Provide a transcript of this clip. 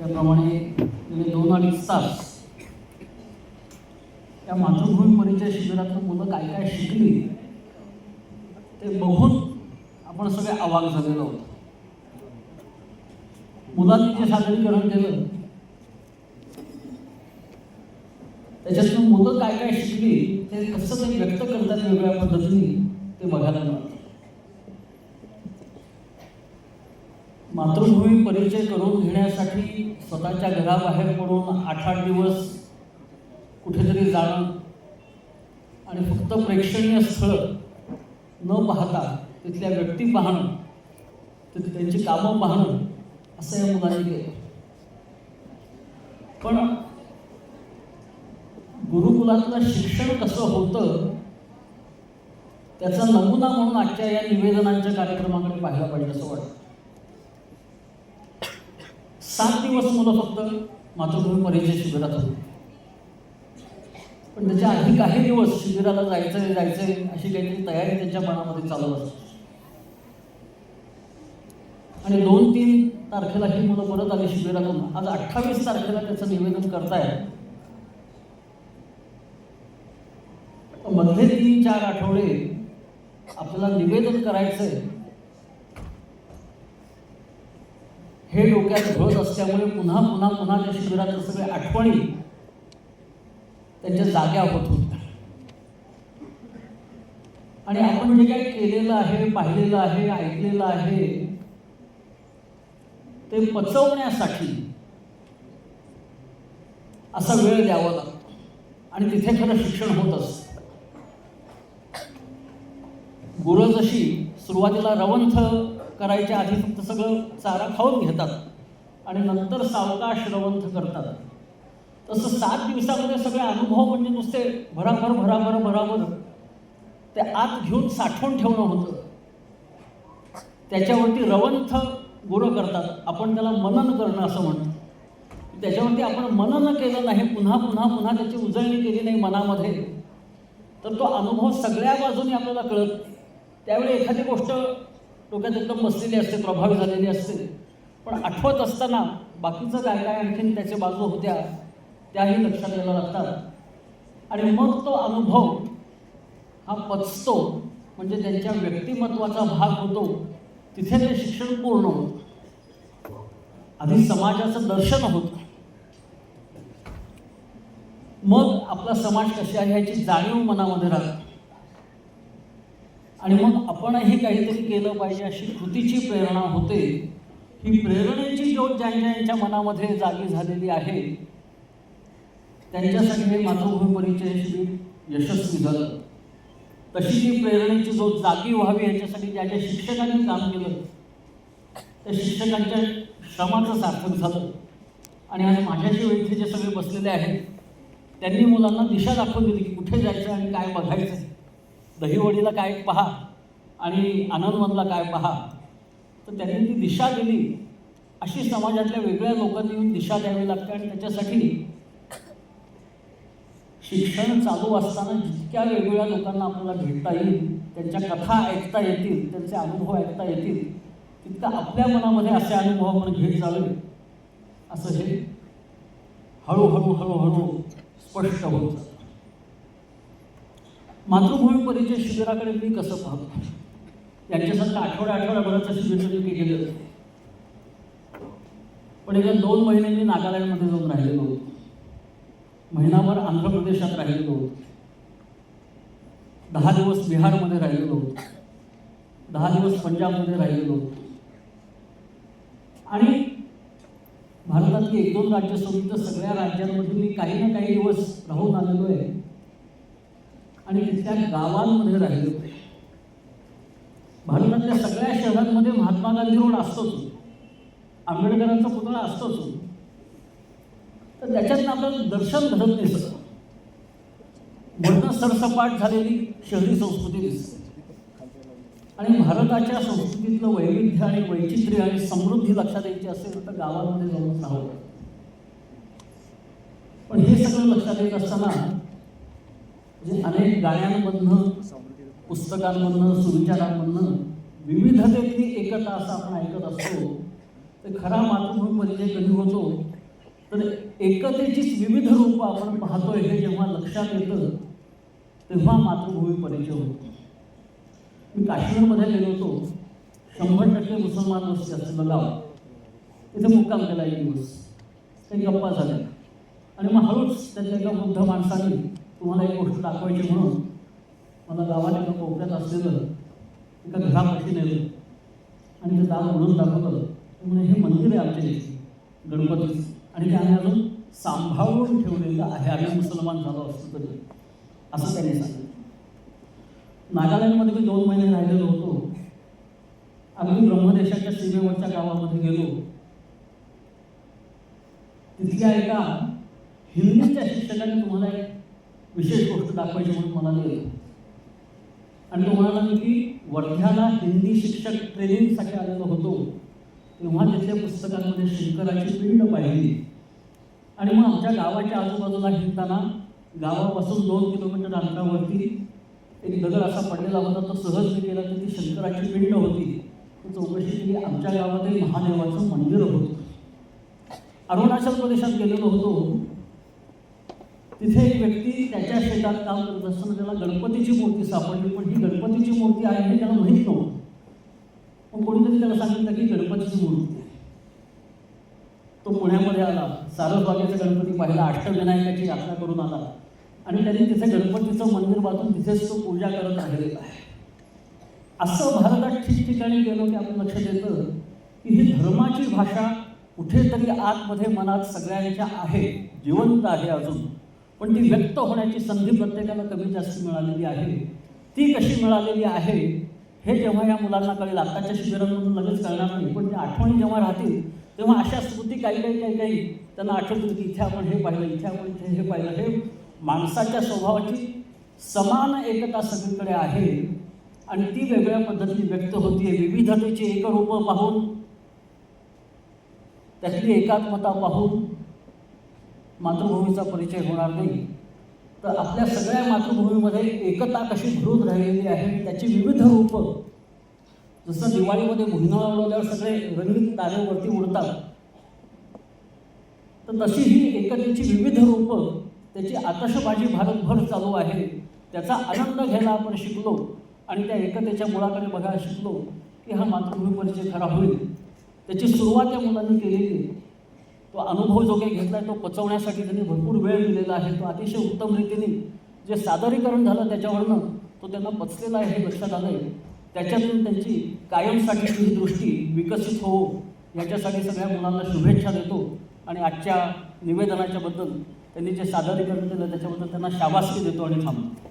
त्याप्रमाणे गेले दोन अडीच तास त्या मातृभूमी परिचय शिबिरातून मुलं काय काय शिकली ते बघून आपण सगळे अवाक झालेलो होतो मुलांनी जे सादरीकरण केलं त्याच्यातून मुलं काय काय शिकली ते कसं तरी व्यक्त करतात वेगळ्या पद्धतीने ते बघायला मिळतं. मातृभूमी परिचय करून घेण्यासाठी स्वतःच्या घराबाहेर पडून आठ आठ दिवस कुठेतरी जाणं आणि फक्त प्रेक्षणीय स्थळं न पाहता तिथल्या व्यक्ती पाहणं तिथे त्यांची कामं पाहणं असं या मुलांनी केलं. पण गुरुकुलातलं शिक्षण कसं होतं त्याचा नमुना म्हणून आजच्या या निवेदनांच्या कार्यक्रमाकडे पाहायला पाहिजे असं वाटतं. सात दिवस मुलं फक्त मातृभूमी परीक्षा शिबिरात होती. पण त्याच्या आधी काही दिवस शिबिराला जायचं जायचं अशी काहीतरी तयारी त्यांच्या मनामध्ये चालू असते. आणि दोन तीन तारखेला ही मुलं परत आली शिबिरातून आज अठ्ठावीस तारखेला त्याचं निवेदन करताय मधले तीन चार आठवडे आपल्याला निवेदन करायचंय. हे डोक्यात घडत असल्यामुळे पुन्हा पुन्हा पुन्हा त्या शिबिराच्या सगळ्या आठवणी त्यांच्या जाग्या होत होत्या. आणि आपण जे काही केलेलं आहे पाहिलेलं आहे ऐकलेलं आहे ते पचवण्यासाठी असा वेळ द्यावा लागतो. आणि तिथे खरं शिक्षण होत असतं. गुरु जशी सुरुवातीला रवंथ करायच्या आधी फक्त सगळं चारा खाऊन घेतात आणि नंतर सावकाश रवंथ करतात. तसं सात दिवसामध्ये सगळे अनुभव म्हणजे नुसते भराभर भराभर भराभर. ते आत घेऊन साठवून ठेवणं होतं. त्याच्यावरती रवंथ गुरं करतात. आपण त्याला मनन करणं असं म्हणतो. त्याच्यावरती आपण मनन केलं नाही पुन्हा पुन्हा पुन्हा त्याची उजळणी केली नाही मनामध्ये तर तो अनुभव सगळ्या बाजूने आपल्याला कळत त्यावेळी एखादी गोष्ट डोक्यात एकदम बसलेली असते प्रभावी झालेली असते. पण आठवत असताना बाकीचं काय काय आणखीन त्याच्या बाजू होत्या त्याही लक्षात यायला लागतात. आणि मग तो अनुभव हा पचतो. म्हणजे त्यांच्या व्यक्तिमत्वाचा भाग होतो तिथे ते शिक्षण पूर्ण होतं. आधी समाजाचं दर्शन होतं. मग आपला समाज कशी आहे ह्याची जाणीव मनामध्ये राहते. आणि मग आपणही काहीतरी केलं पाहिजे अशी कृतीची प्रेरणा होते. ही प्रेरणेची ज्योत ज्यांच्या मनामध्ये जागी झालेली आहे त्यांच्यासाठी हे मातृभूमी परिचय शिबिर यशस्वी झालं. तशी ती प्रेरणेची ज्योत जागी व्हावी याच्यासाठी ज्या ज्या शिक्षकांनी काम केलं त्या शिक्षकांच्या श्रमाचं सार्थक झालं. आणि आज माझ्याशी इथे जे सगळे बसलेले आहेत त्यांनी मुलांना दिशा दाखवून दिली की कुठे जायचं आणि काय बघायचं. दहीवडीला काय पहा आणि आनंदवनला काय पहा तर त्यांनी ती दिशा दिली. अशी समाजातल्या वेगळ्या लोकांनी येऊन दिशा द्यावी लागते आणि त्याच्यासाठी शिक्षण चालू असताना जितक्या वेगवेगळ्या लोकांना आपल्याला भेटता येईल त्यांच्या कथा ऐकता येतील त्यांचे अनुभव ऐकता येतील तितका आपल्या मनामध्ये असे अनुभव आपण घेत चालू असं हे हळूहळू हळूहळू स्पष्ट होत जातं. मातृभूमी परिचय शिबिराकडे मी कसं पाहतो यांच्यासारखं आठवड्या आठवड्याभराचं शिबिर मी केलेलं पण एका दोन महिने मी नागालँडमध्ये जाऊन राहिलेलो होतो महिनाभर आंध्र प्रदेशात राहिलेलो होतो दहा दिवस बिहारमध्ये राहिलेलो होतो दहा दिवस पंजाबमध्ये राहिलेलो होतो आणि भारतातली एक दोन राज्य सोडून तर सगळ्या राज्यांमध्ये मी काही ना काही दिवस राहून आलेलो आहे. आणि तिथल्या गावांमध्ये राहिले होते. भारतातल्या सगळ्या शहरांमध्ये महात्मा गांधी रोड असतोच. आंबेडकरांचा पुतळा असतोच. तर त्याच्यात आपलं दर्शन घडत नाही सगळं. सरसपाट झालेली शहरी संस्कृती दिसते. आणि भारताच्या संस्कृतीतलं वैविध्य आणि वैचित्र्य आणि समृद्धी लक्षात यायची असेल तर गावांमध्ये जाऊन राहावं पण हे सगळं लक्षात येत असताना अनेक गाण्यांमधनं पुस्तकांमधनं सुविचारांमधनं विविधतेतली एकता असं आपण ऐकत असतो तर खरा मातृभूमी परिचय कधी होतो? तर एकतेचीच विविध रूपं आपण पाहतोय हे जेव्हा लक्षात येतं तेव्हा मातृभूमी परिचय होतो. मी काश्मीरमध्ये गेलो होतो. शंभर टक्के मुसलमान वस्ती असलेलं गाव तिथे मुक्काम केला एक दिवस. काही गप्पा झाल्या. आणि मग हळूच त्यांच्या एका वृद्ध माणसाने तुम्हाला एक गोष्ट दाखवायची म्हणून मला गावाला एका कोपऱ्यात असलेलं एका घरापाशी नेलं. आणि ते दार म्हणून दाखवलं. म्हणजे हे मंदिर आहे आमच्या गणपती. आणि ते आम्ही अजून सांभाळून ठेवलेलं आहे. आम्ही मुसलमान झालो असतो तरी. असं त्यांनी सांगितलं. नागालँडमध्ये मी दोन महिने राहिलेलो होतो. अगदी ब्रह्मदेशाच्या सीमेवरच्या गावामध्ये गेलो. तिथल्या एका हिंदीच्या शिक्षकाने तुम्हाला एक विशेष गोष्ट दाखवायची म्हणून मला लिहिलं आणि तो म्हणाला मी की वर्ध्याला हिंदी शिक्षक ट्रेनिंगसाठी आलेलो होतो तेव्हा तिथल्या पुस्तकांमध्ये शंकराची पिंड पाहिली. आणि मग आमच्या गावाच्या आजूबाजूला हिंडताना गावापासून दोन किलोमीटर अंतरावरती एक दगड असा पडलेला होता तो सहज केला तर ती शंकराची पिंड होती. ती चौकशी केली आमच्या गावातही महादेवाचं मंदिर होतं. अरुणाचल प्रदेशात गेलेलो होतो. तिथे एक व्यक्ती त्याच्या शेतात काम करत असताना त्याला गणपतीची मूर्ती सापडली. पण ही गणपतीची मूर्ती आहे हे त्याला माहीत नव्हतं. मग कोणीतरी त्याला सांगितलं की गणपतीची मूर्ती आहे. तो पुण्यामध्ये आला. सारसबागेचा गणपती पाहिला. अष्टविनायकाची यात्रा करून आला. आणि त्यांनी तिथे गणपतीचं मंदिर बांधून तिथेच तो पूजा करत राहिलेला आहे. असं भारतात ठिकठिकाणी गेलो की आपण लक्षात येतं की ही धर्माची भाषा कुठेतरी आतमध्ये मनात सगळ्यांच्या आहे. जिवंत आहे अजून. पण ती व्यक्त होण्याची संधी प्रत्येकाला कमी जास्त मिळालेली आहे. ती कशी मिळालेली आहे हे जेव्हा या मुलांना कळेल. आत्ताच्या शिबिरांमधून लगेच कळणार नाही. पण त्या आठवणी जेव्हा राहतील तेव्हा अशा स्मृती काही काही काही काही त्यांना आठवतील की इथे आपण हे पाहिलं इथे आपण इथे हे पाहिलं. हे माणसाच्या स्वभावाची समान एकता सगळीकडे आहे. आणि ती वेगळ्या पद्धतीने व्यक्त होतीये. विविधतेची एकरूप पाहून त्यातली एकात्मता पाहून मातृभूमीचा परिचय होणार नाही. तर आपल्या सगळ्या मातृभूमीमध्ये एकता कशी भरून राहिलेली आहे त्याची विविध रूपं. जसं दिवाळीमध्ये भुईनाळ उडवल्यावर सगळे रंगीत तारेवरती उडतात. तर तशी ही एकतेची विविध रूपं. त्याची आतषबाजी भारतभर चालू आहे. त्याचा आनंद घ्यायला आपण शिकलो आणि त्या एकतेच्या मुळाकडे बघायला शिकलो की हा मातृभूमी परिचय खरा होईल. त्याची सुरुवात या मुलांनी केलेली तो अनुभव जो काही घेतला आहे तो पचवण्यासाठी त्यांनी भरपूर वेळ दिलेला आहे. तो अतिशय उत्तम रीतीने जे सादरीकरण झालं त्याच्यावरनं तो त्यांना पचलेला आहे हे लक्षात आलं आहे त्याच्यातून त्यांची कायमसाठीची ही दृष्टी विकसित हो याच्यासाठी सगळ्या मुलांना शुभेच्छा देतो. आणि आजच्या निवेदनाच्याबद्दल त्यांनी जे सादरीकरण केलं त्याच्याबद्दल त्यांना शाबासकी देतो आणि थांबतो.